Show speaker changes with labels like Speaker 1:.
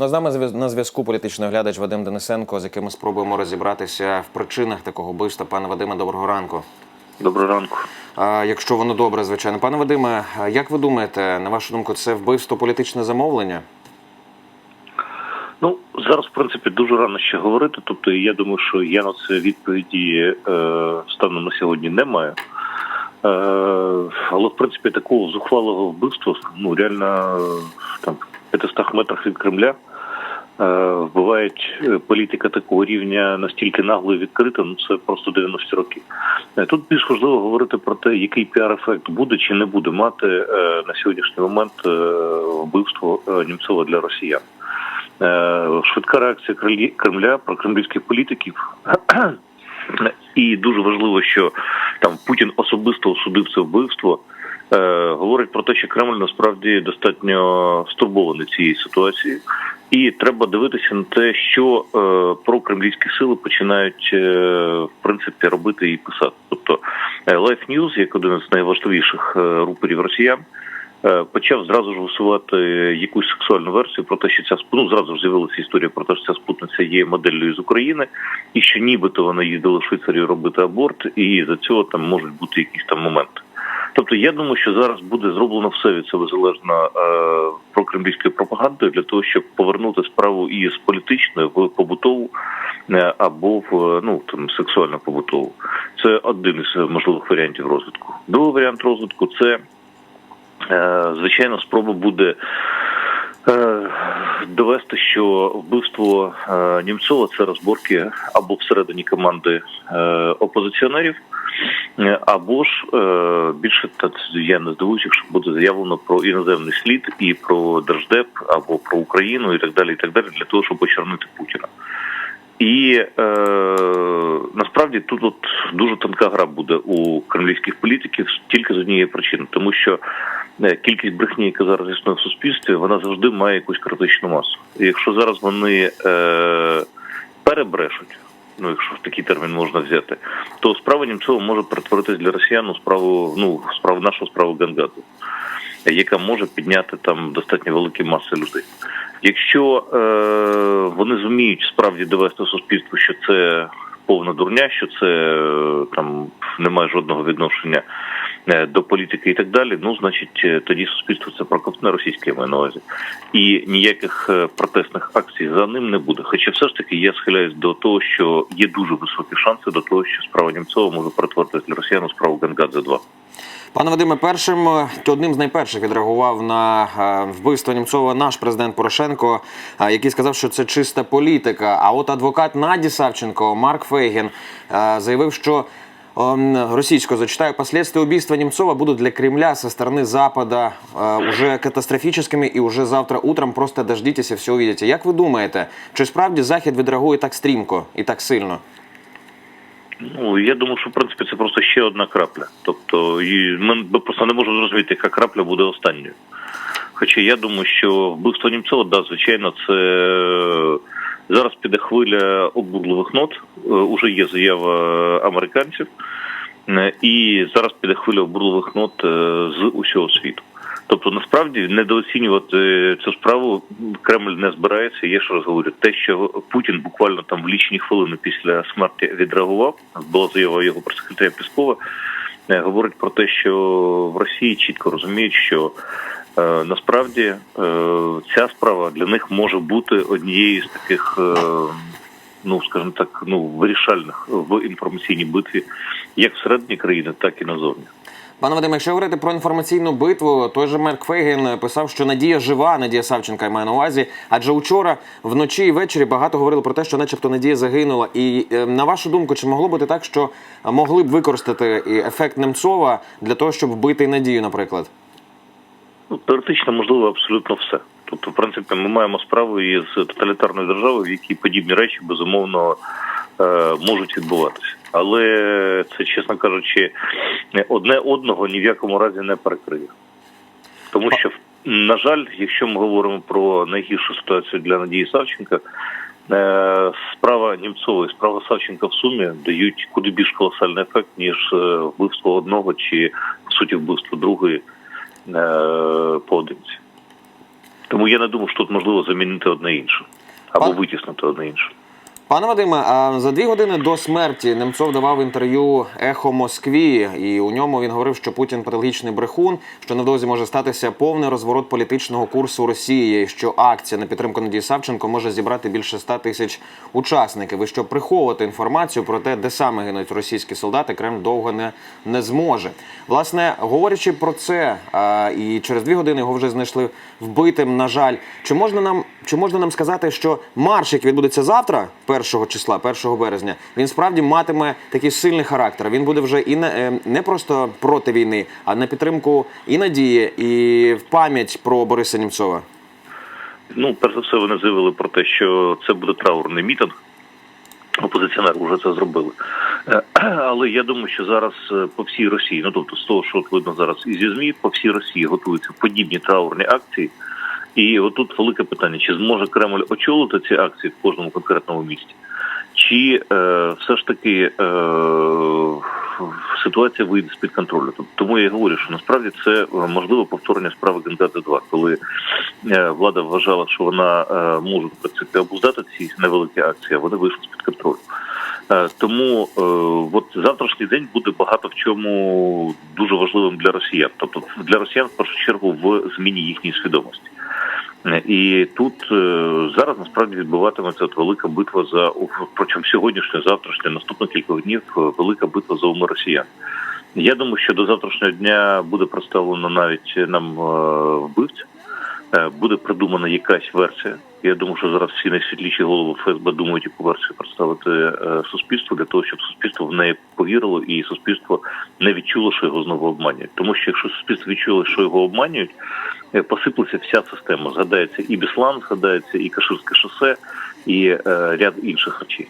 Speaker 1: Ну, з нами на зв'язку політичний оглядач Вадим Денисенко, з яким ми спробуємо розібратися в причинах такого вбивства. Пане Вадиме, доброго ранку.
Speaker 2: Доброго ранку.
Speaker 1: А, якщо воно добре, звичайно. Пане Вадиме, як ви думаєте, на вашу думку, це вбивство політичне замовлення?
Speaker 2: Ну зараз, в принципі, дуже рано ще говорити. Тобто, я думаю, що я на це відповіді е, станом на сьогодні не маю. Е, але в принципі такого зухвалого вбивства, ну реально е, там в 500 метрах від Кремля. Е, Вбивають е, політика такого рівня настільки нагло і відкрито, ну це просто 90 років. Е, Тут більш важливо говорити про те, який піар-ефект буде чи не буде мати на сьогоднішній момент вбивство Німцова для росіян. Швидка реакція Кремля про кремлівських політиків. І дуже важливо, що там Путін особисто осудив це вбивство. Говорить про те, що Кремль насправді достатньо стурбований цією ситуацією, і треба дивитися на те, що е, прокремлівські сили починають е, в принципі робити і писати. Тобто е, Life News, як один з найважливіших е, рупорів росіян, е, почав зразу ж висувати якусь сексуальну версію про те, що ця ну, зразу ж з'явилася історія про те, що ця спутниця є моделлю з України, і що нібито вона їздила в Швейцарію робити аборт, і за цього там можуть бути якісь там моменти. Тобто я думаю, що зараз буде зроблено все від цього залежно е, прокремлівською пропагандою для того, щоб повернути справу і з політичної в побутову е, або в е, ну там сексуально побутову. Це один із можливих варіантів розвитку. Другий варіант розвитку це звичайно спроба буде. Е, Довести, що вбивство е, Німцова це розборки або всередині команди е, опозиціонерів, або ж більше та я не здивуюся, якщо буде заявлено про іноземний слід і про держдеп або про Україну, і так далі, і так далі, для того, щоб очернити Путіна. І е, насправді тут от дуже тонка гра буде у кремлівських політиків тільки з однієї причини, тому що кількість брехні, яка зараз існує в суспільстві, вона завжди має якусь критичну масу. І якщо зараз вони е, перебрешуть, ну якщо такий термін можна взяти, то справа Німцова може перетворитись для росіян у справу, ну справу нашу справу Гангадзе, яка може підняти там достатньо великі маси людей. Якщо е, вони зуміють справді довести суспільству, що це повна дурня, що це е, там немає жодного відношення до політики і так далі, ну значить е, тоді суспільство це проковтне російське маю на увазі. І ніяких е, протестних акцій за ним не буде. Хоча все ж таки я схиляюсь до того, що є дуже високі шанси до того, що справа Німцова може перетворитися для росіян у справу Гангадзе 2
Speaker 1: Пане Вадиме, першим е, одним з найперших відреагував на е, вбивство Німцова наш президент Порошенко, е, який сказав, що це чиста політика. А от адвокат Наді Савченко Марк Фейгін е, заявив, що ем, зачитаю, последствия убийства Немцова будут для Кремля со стороны Запада уже катастрофическими, і уже завтра утром просто дождитесь і все увидите. Як ви думаєте, чи справді Захід відреагує так стрімко і так сильно?
Speaker 2: Ну я думаю, що в принципі це просто ще одна крапля. Тобто, ми просто не можемо зрозуміти, яка крапля буде останньою. Хоча я думаю, що вбивство Німцова, да, звичайно, це зараз піде хвиля обурливих нот. Е, Уже є заява американців, Е, і зараз піде хвиля обурливих нот е, з усього світу. Тобто, насправді недооцінювати цю справу Кремль не збирається. Я ще раз говорю, те, що Путін буквально там в лічні хвилини після смерті відреагував, була заява його прес-секретаря Піскова, говорить про те, що в Росії чітко розуміють, що насправді е, ця справа для них може бути однією з таких. Е, Ну, скажімо так, ну вирішальних в інформаційній битві, як всередині країни, так і назовні.
Speaker 1: Пане Вадиме, якщо говорити про інформаційну битву, той же Мерк Фейгін писав, що Надія жива, Надія Савченка я маю на увазі. Адже учора вночі і ввечері багато говорили про те, що, начебто, Надія загинула. І е, на вашу думку, чи могло бути так, що могли б використати ефект Немцова для того, щоб вбити Надію, наприклад?
Speaker 2: Ну, теоретично можливо абсолютно все. Тобто, в принципі, ми маємо справу із тоталітарною державою, в якій подібні речі безумовно е, можуть відбуватися. Але це, чесно кажучи, одне одного ні в якому разі не перекриє. Тому що, на жаль, якщо ми говоримо про найгіршу ситуацію для Надії Савченка, е, справа Німцова і справа Савченка в сумі дають куди більш колосальний ефект, ніж е, вбивство одного чи, по суті, вбивство другої поодинці. Тому я не думаю, що тут можливо замінити одне інше або
Speaker 1: Пан-
Speaker 2: витіснити одне інше.
Speaker 1: Пане Вадиме, за дві години до смерті Немцов давав інтерв'ю Ехо Москві, і у ньому він говорив, що Путін патологічний брехун, що невдовзі може статися повний розворот політичного курсу Росії, що акція на підтримку Надії Савченко може зібрати більше 100 тисяч учасників. І що приховувати інформацію про те, де саме гинуть російські солдати, Кремль довго не, не зможе. Власне, говорячи про це, а, і через дві години його вже знайшли вбитим. На жаль, чи можна нам чи можна нам сказати, що марш, який відбудеться завтра, 1 числа, 1 березня, він справді матиме такий сильний характер. Він буде вже і не, е, не просто проти війни, а на підтримку і надії, і в пам'ять про Бориса Німцова.
Speaker 2: Ну, перш за все, вони заявили про те, що це буде траурний мітинг. Опозиціонери вже це зробили. Е, Але я думаю, що зараз е, по всій Росії, ну тобто з того, що видно зараз і зі ЗМІ, по всій Росії готуються подібні траурні акції. І отут велике питання: чи зможе Кремль очолити ці акції в кожному конкретному місті? Чи е, все ж таки е, ситуація вийде з під контролю? Тому я і говорю, що насправді це е, можливо повторення справи Гендати 2 коли е, влада вважала, що вона е, може принципі обуздати ці невеликі акції, а вони вийшли з під контролю. Тому от завтрашній день буде багато в чому дуже важливим для росіян, тобто для росіян в першу чергу в зміні їхньої свідомості. І тут е, зараз насправді відбуватиметься от велика битва за причому сьогоднішнє, завтрашнє, наступних кількох днів е, велика битва за уми росіян. Я думаю, що до завтрашнього дня буде представлено навіть нам е, вбивця, буде придумана якась версія. Я думаю, що зараз всі найсвітліші голови ФСБ думають, яку версію представити суспільству для того, щоб суспільство в неї повірило і суспільство не відчуло, що його знову обманюють. Тому що якщо суспільство відчуло, що його обманюють, посиплеться вся система. Згадається і Біслан, згадається і Каширське шосе, і е, ряд інших речей.